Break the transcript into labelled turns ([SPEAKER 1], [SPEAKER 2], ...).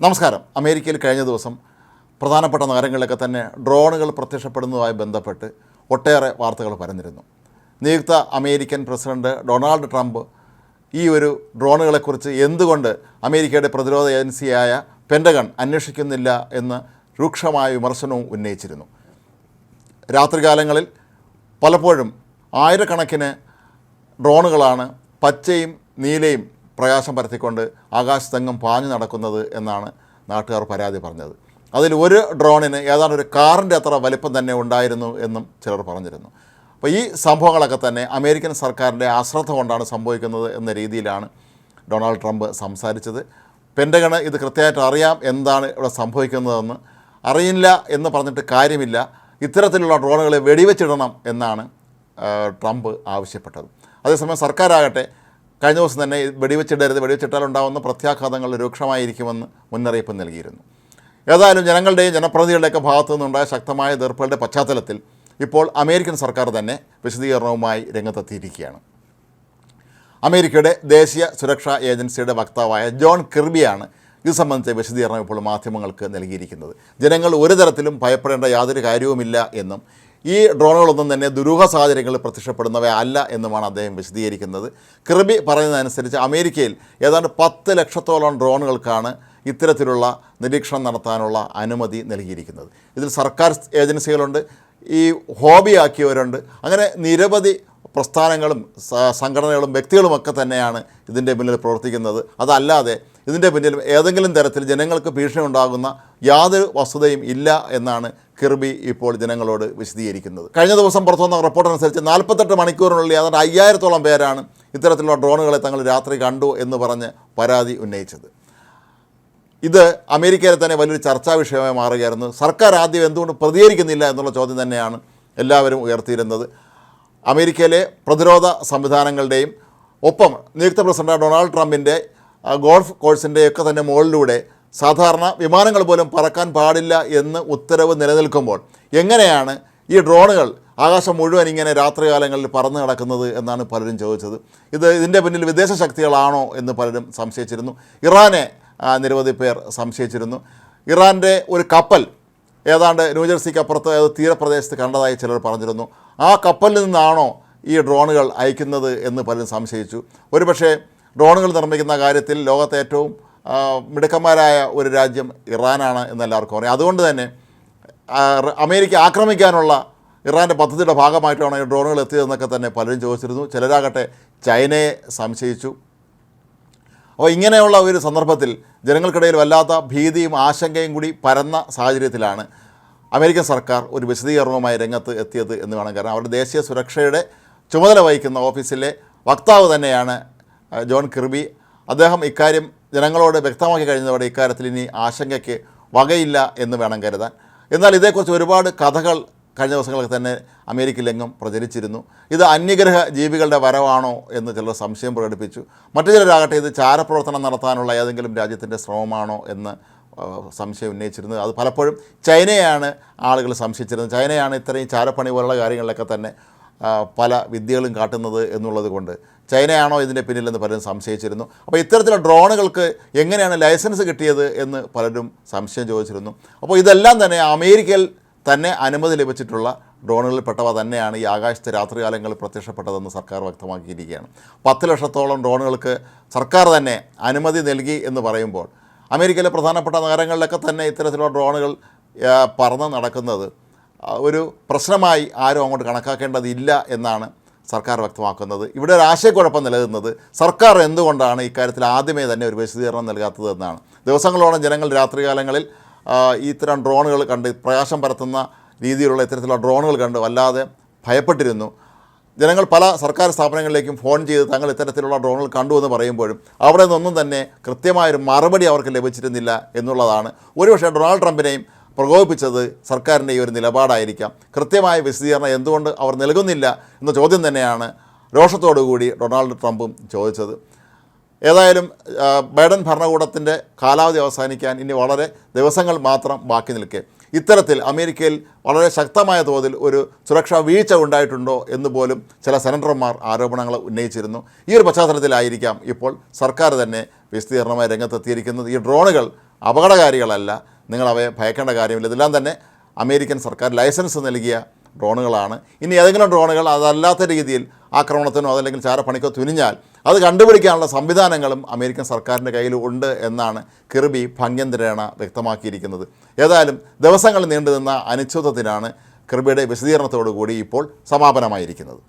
[SPEAKER 1] നമസ്കാരം. അമേരിക്കയിൽ കഴിഞ്ഞ ദിവസം പ്രധാനപ്പെട്ട നഗരങ്ങളിലൊക്കെ തന്നെ ഡ്രോണുകൾ പ്രത്യക്ഷപ്പെടുന്നതുമായി ബന്ധപ്പെട്ട് ഒട്ടേറെ വാർത്തകൾ പരന്നിരുന്നു. നിയുക്ത അമേരിക്കൻ പ്രസിഡന്റ് ഡൊണാൾഡ് ട്രംപ് ഈ ഒരു ഡ്രോണുകളെക്കുറിച്ച് എന്തുകൊണ്ട് അമേരിക്കയുടെ പ്രതിരോധ ഏജൻസിയായ പെൻഡഗൺ അന്വേഷിക്കുന്നില്ല എന്ന് രൂക്ഷമായ വിമർശനവും ഉന്നയിച്ചിരുന്നു. രാത്രികാലങ്ങളിൽ പലപ്പോഴും ആയിരക്കണക്കിന് ഡ്രോണുകളാണ് പച്ചയും നീലയും പ്രകാശം പരത്തിക്കൊണ്ട് ആകാശത്തെങ്ങും പാഞ്ഞു നടക്കുന്നത് എന്നാണ് നാട്ടുകാർ പരാതി പറഞ്ഞത്. അതിൽ ഒരു ഡ്രോണിന് ഏതാണ്ട് ഒരു കാറിന്റെ അത്ര വലിപ്പം തന്നെ ഉണ്ടായിരുന്നു എന്നും ചിലർ പറഞ്ഞിരുന്നു. അപ്പോൾ ഈ സംഭവങ്ങളൊക്കെ തന്നെ അമേരിക്കൻ സർക്കാരിന്റെ അശ്രദ്ധ കൊണ്ടാണ് സംഭവിക്കുന്നത് എന്ന രീതിയിലാണ് ഡൊണാൾഡ് ട്രംപ് സംസാരിച്ചത്. പെൻഡഗണ് ഇത് കൃത്യമായിട്ട് അറിയാം എന്താണ് ഇവിടെ സംഭവിക്കുന്നതെന്ന്. അറിയില്ല എന്ന് പറഞ്ഞിട്ട് കാര്യമില്ല. ഇത്തരത്തിലുള്ള ഡ്രോണുകളെ വെടിവെച്ചിടണം എന്നാണ് ട്രംപ് ആവശ്യപ്പെട്ടത്. അതേസമയം സർക്കാരാകട്ടെ കഴിഞ്ഞ ദിവസം തന്നെ വെടിവെച്ചിടരുത് വെടിവെച്ചിട്ടാൽ ഉണ്ടാകുന്ന പ്രത്യാഘാതങ്ങൾ രൂക്ഷമായിരിക്കുമെന്ന് മുന്നറിയിപ്പ് നൽകിയിരുന്നു. ഏതായാലും ജനങ്ങളുടെയും ജനപ്രതിനിധികളുടെയൊക്കെ ഭാഗത്തു നിന്നുണ്ടായ ശക്തമായ എതിർപ്പുകളുടെ പശ്ചാത്തലത്തിൽ ഇപ്പോൾ അമേരിക്കൻ സർക്കാർ തന്നെ വിശദീകരണവുമായി രംഗത്തെത്തിയിരിക്കുകയാണ്. അമേരിക്കയുടെ ദേശീയ സുരക്ഷാ ഏജൻസിയുടെ വക്താവായ ജോൺ കിർബിയാണ് ഇത് സംബന്ധിച്ച വിശദീകരണം ഇപ്പോൾ മാധ്യമങ്ങൾക്ക് നൽകിയിരിക്കുന്നത്. ജനങ്ങൾ ഒരു തരത്തിലും ഭയപ്പെടേണ്ട യാതൊരു കാര്യവുമില്ല എന്നും ഈ ഡ്രോണുകളൊന്നും തന്നെ ദുരൂഹ സാഹചര്യങ്ങളിൽ പ്രത്യക്ഷപ്പെടുന്നവ അല്ല എന്നുമാണ് അദ്ദേഹം വിശദീകരിക്കുന്നത്. കൃപി പറയുന്നതനുസരിച്ച് അമേരിക്കയിൽ ഏതാണ്ട് പത്ത് ലക്ഷത്തോളം ഡ്രോണുകൾക്കാണ് ഇത്തരത്തിലുള്ള നിരീക്ഷണം നടത്താനുള്ള അനുമതി നൽകിയിരിക്കുന്നത്. ഇതിൽ സർക്കാർ ഏജൻസികളുണ്ട് ഈ ഹോബിയാക്കിയവരുണ്ട്. അങ്ങനെ നിരവധി പ്രസ്ഥാനങ്ങളും സംഘടനകളും വ്യക്തികളുമൊക്കെ തന്നെയാണ് ഇതിന്റെ മുന്നിൽ പ്രവർത്തിക്കുന്നത്. അതല്ലാതെ ഇതിന്റെ പിന്നിൽ ഏതെങ്കിലും തരത്തിൽ ജനങ്ങൾക്ക് ഭീഷണി ഉണ്ടാകുന്ന യാതൊരു വസ്തുതയും ഇല്ല എന്നാണ് കിർബി ഇപ്പോൾ ജനങ്ങളോട് വിശദീകരിക്കുന്നത്. കഴിഞ്ഞ ദിവസം പുറത്തു വന്ന റിപ്പോർട്ട് അനുസരിച്ച് നാൽപ്പത്തെട്ട് മണിക്കൂറിനുള്ളിൽ ഏതാണ്ട് അയ്യായിരത്തോളം പേരാണ് ഇത്തരത്തിലുള്ള ഡ്രോണുകളെ തങ്ങൾ രാത്രി കണ്ടു എന്ന് പറഞ്ഞ് പരാതി ഉന്നയിച്ചത്. ഇത് അമേരിക്കയിലെ തന്നെ വലിയൊരു ചർച്ചാ വിഷയമായി മാറുകയായിരുന്നു. സർക്കാർ ആദ്യം എന്തുകൊണ്ട് പ്രതികരിക്കുന്നില്ല എന്നുള്ള ചോദ്യം തന്നെയാണ് എല്ലാവരും ഉയർത്തിയിരുന്നത്. അമേരിക്കയിലെ പ്രതിരോധ സംവിധാനങ്ങളുടെയും ഒപ്പം നിയുക്ത പ്രസിഡന്റ് ഡൊണാൾഡ് ട്രംപിന്റെ ഗോൾഫ് കോഴ്സിന്റെയൊക്കെ തന്നെ മുകളിലൂടെ സാധാരണ വിമാനങ്ങൾ പോലും പറക്കാൻ പാടില്ല എന്ന് ഉത്തരവ് നിലനിൽക്കുമ്പോൾ എങ്ങനെയാണ് ഈ ഡ്രോണുകൾ ആകാശം മുഴുവൻ ഇങ്ങനെ രാത്രികാലങ്ങളിൽ പറന്നു കിടക്കുന്നത് എന്നാണ് പലരും ചോദിച്ചത്. ഇത് ഇതിന്റെ പിന്നിൽ വിദേശ ശക്തികളാണോ എന്ന് പലരും സംശയിച്ചിരുന്നു. ഇറാനെ നിരവധി പേർ സംശയിച്ചിരുന്നു. ഇറാന്റെ ഒരു കപ്പൽ ഏതാണ്ട് ന്യൂജേഴ്സിക്ക് അപ്പുറത്ത് ഏതോ തീരപ്രദേശത്ത് കണ്ടതായി ചിലർ പറഞ്ഞിരുന്നു. ആ കപ്പലിൽ നിന്നാണോ ഈ ഡ്രോണുകൾ അയക്കുന്നത് എന്ന് പലരും സംശയിച്ചു. ഒരുപക്ഷേ ഡ്രോണുകൾ നിർമ്മിക്കുന്ന കാര്യത്തിൽ ലോകത്തെ ഏറ്റവും മിടുക്കന്മാരായ ഒരു രാജ്യം ഇറാനാണ് എന്നെല്ലാവർക്കും അറിയാം. അതുകൊണ്ട് തന്നെ അമേരിക്ക ആക്രമിക്കാനുള്ള ഇറാന്റെ പദ്ധതിയുടെ ഭാഗമായിട്ടാണ് ഈ ഡ്രോണുകൾ എത്തിയതെന്നൊക്കെ തന്നെ പലരും ചോദിച്ചിരുന്നു. ചിലരാകട്ടെ ചൈനയെ സംശയിച്ചു. അപ്പോൾ ഇങ്ങനെയുള്ള ഒരു സന്ദർഭത്തിൽ ജനങ്ങൾക്കിടയിൽ വല്ലാത്ത ഭീതിയും ആശങ്കയും കൂടി പരന്ന സാഹചര്യത്തിലാണ് അമേരിക്കൻ സർക്കാർ ഒരു വിശദീകരണവുമായി രംഗത്ത് എത്തിയത് എന്ന് വേണം കാരണം അവരുടെ ദേശീയ സുരക്ഷയുടെ ചുമതല വഹിക്കുന്ന ഓഫീസിലെ വക്താവ് തന്നെയാണ് ജോൺ കിർബി. അദ്ദേഹം ഇക്കാര്യം ജനങ്ങളോട് വ്യക്തമാക്കി കഴിഞ്ഞതോടെ ഇക്കാര്യത്തിൽ ഇനി ആശങ്കയ്ക്ക് വകയില്ല എന്ന് വേണം കരുതാൻ. എന്നാൽ ഇതേക്കുറിച്ച് ഒരുപാട് കഥകൾ കഴിഞ്ഞ ദിവസങ്ങളിൽ തന്നെ അമേരിക്കയിലെങ്ങും പ്രചരിച്ചിരുന്നു. ഇത് അന്യഗ്രഹ ജീവികളുടെ വരവാണോ എന്ന് ചിലർ സംശയം പ്രകടിപ്പിച്ചു. മറ്റു ചിലരാകട്ടെ ഇത് ചാരപ്രവർത്തനം നടത്താനുള്ള ഏതെങ്കിലും രാജ്യത്തിന്റെ ശ്രമമാണോ എന്ന് സംശയം ഉന്നയിച്ചിരുന്നത് അത് പലപ്പോഴും ചൈനയാണ് ആളുകൾ സംശയിച്ചിരുന്നത്. ചൈനയാണ് ഇത്രയും ചാരപ്പണി പോലുള്ള കാര്യങ്ങളിലൊക്കെ തന്നെ പല വിദ്യകളും കാട്ടുന്നത് എന്നുള്ളത് കൊണ്ട് ചൈനയാണോ ഇതിന്റെ പിന്നിലെന്ന് പലരും സംശയിച്ചിരുന്നു. അപ്പോൾ ഇത്തരത്തിലുള്ള ഡ്രോണുകൾക്ക് എങ്ങനെയാണ് ലൈസൻസ് കിട്ടിയത് എന്ന് പലരും സംശയം ചോദിച്ചിരുന്നു. അപ്പോൾ ഇതെല്ലാം തന്നെ അമേരിക്കയിൽ തന്നെ അനുമതി ലഭിച്ചിട്ടുള്ള ഡ്രോണുകളിൽ പെട്ടവ തന്നെയാണ് ഈ ആകാശത്തെ രാത്രികാലങ്ങളിൽ പ്രത്യക്ഷപ്പെട്ടതെന്ന് സർക്കാർ വ്യക്തമാക്കിയിരിക്കുകയാണ്. പത്ത് ലക്ഷത്തോളം ഡ്രോണുകൾക്ക് സർക്കാർ തന്നെ അനുമതി നൽകി എന്ന് പറയുമ്പോൾ അമേരിക്കയിലെ പ്രധാനപ്പെട്ട നഗരങ്ങളിലൊക്കെ തന്നെ ഇത്തരത്തിലുള്ള ഡ്രോണുകൾ പറന്ന് നടക്കുന്നത് ഒരു പ്രശ്നമായി ആരും അങ്ങോട്ട് കണക്കാക്കേണ്ടതില്ല എന്നാണ് സർക്കാർ വ്യക്തമാക്കുന്നത്. ഇവിടെ ഒരു ആശയക്കുഴപ്പം നിലനിന്നത് സർക്കാർ എന്തുകൊണ്ടാണ് ഇക്കാര്യത്തിൽ ആദ്യമേ തന്നെ ഒരു വിശദീകരണം നൽകാത്തതെന്നാണ് ദിവസങ്ങളോളം ജനങ്ങൾ രാത്രികാലങ്ങളിൽ ഇത്തരം ഡ്രോണുകൾ കണ്ട് പ്രകാശം പരത്തുന്ന രീതിയിലുള്ള ഇത്തരത്തിലുള്ള ഡ്രോണുകൾ കണ്ട് വല്ലാതെ ഭയപ്പെട്ടിരുന്നു. ജനങ്ങൾ പല സർക്കാർ സ്ഥാപനങ്ങളിലേക്കും ഫോൺ ചെയ്ത് തങ്ങൾ ഇത്തരത്തിലുള്ള ഡ്രോണുകൾ കണ്ടു എന്ന് പറയുമ്പോഴും അവിടെ നിന്നൊന്നും തന്നെ കൃത്യമായൊരു മറുപടി അവർക്ക് ലഭിച്ചിരുന്നില്ല എന്നുള്ളതാണ്. ഒരുപക്ഷെ ഡൊണാൾഡ് ട്രംപിനെയും പ്രകോപിപ്പിച്ചത് സർക്കാരിന്റെ ഈ ഒരു നിലപാടായിരിക്കാം. കൃത്യമായ വിശദീകരണം എന്തുകൊണ്ട് അവർ നൽകുന്നില്ല എന്ന ചോദ്യം തന്നെയാണ് രോഷത്തോടുകൂടി ഡൊണാൾഡ് ട്രംപും ചോദിച്ചത്. ഏതായാലും ബൈഡൻ ഭരണകൂടത്തിന്റെ കാലാവധി അവസാനിക്കാൻ ഇനി വളരെ ദിവസങ്ങൾ മാത്രം ബാക്കി നിൽക്കേ. ഇത്തരത്തിൽ അമേരിക്കയിൽ വളരെ ശക്തമായ തോതിൽ ഒരു സുരക്ഷാ വീഴ്ച ഉണ്ടായിട്ടുണ്ടോ എന്ന് പോലും ചില സെനറ്റർമാർ ആരോപണങ്ങൾ ഉന്നയിച്ചിരുന്നു. ഈ ഒരു പശ്ചാത്തലത്തിലായിരിക്കാം ഇപ്പോൾ സർക്കാർ തന്നെ വിശദീകരണമായി രംഗത്തെത്തിയിരിക്കുന്നത്. ഈ ഡ്രോണുകൾ അപകടകാരികളല്ല നിങ്ങൾ അവയെ ഭയക്കേണ്ട കാര്യമില്ല. ഇതെല്ലാം തന്നെ അമേരിക്കൻ സർക്കാർ ലൈസൻസ് നൽകിയ ഡ്രോണുകളാണ്. ഇനി ഏതെങ്കിലും ഡ്രോണുകൾ അതല്ലാത്ത രീതിയിൽ ആക്രമണത്തിനോ അതല്ലെങ്കിൽ ചാരപ്പണിക്കോ തുനിഞ്ഞാൽ അത് കണ്ടുപിടിക്കാനുള്ള സംവിധാനങ്ങളും അമേരിക്കൻ സർക്കാരിന്റെ കയ്യിൽ ഉണ്ട് എന്നാണ് കിർബി ഭംഗ്യന്തരേണ വ്യക്തമാക്കിയിരിക്കുന്നത്. ഏതായാലും ദിവസങ്ങൾ നീണ്ടുനിന്ന അനിശ്ചിതത്തിനാണ് കിർബിയുടെ വിശദീകരണത്തോടു കൂടി ഇപ്പോൾ സമാപനമായിരിക്കുന്നത്.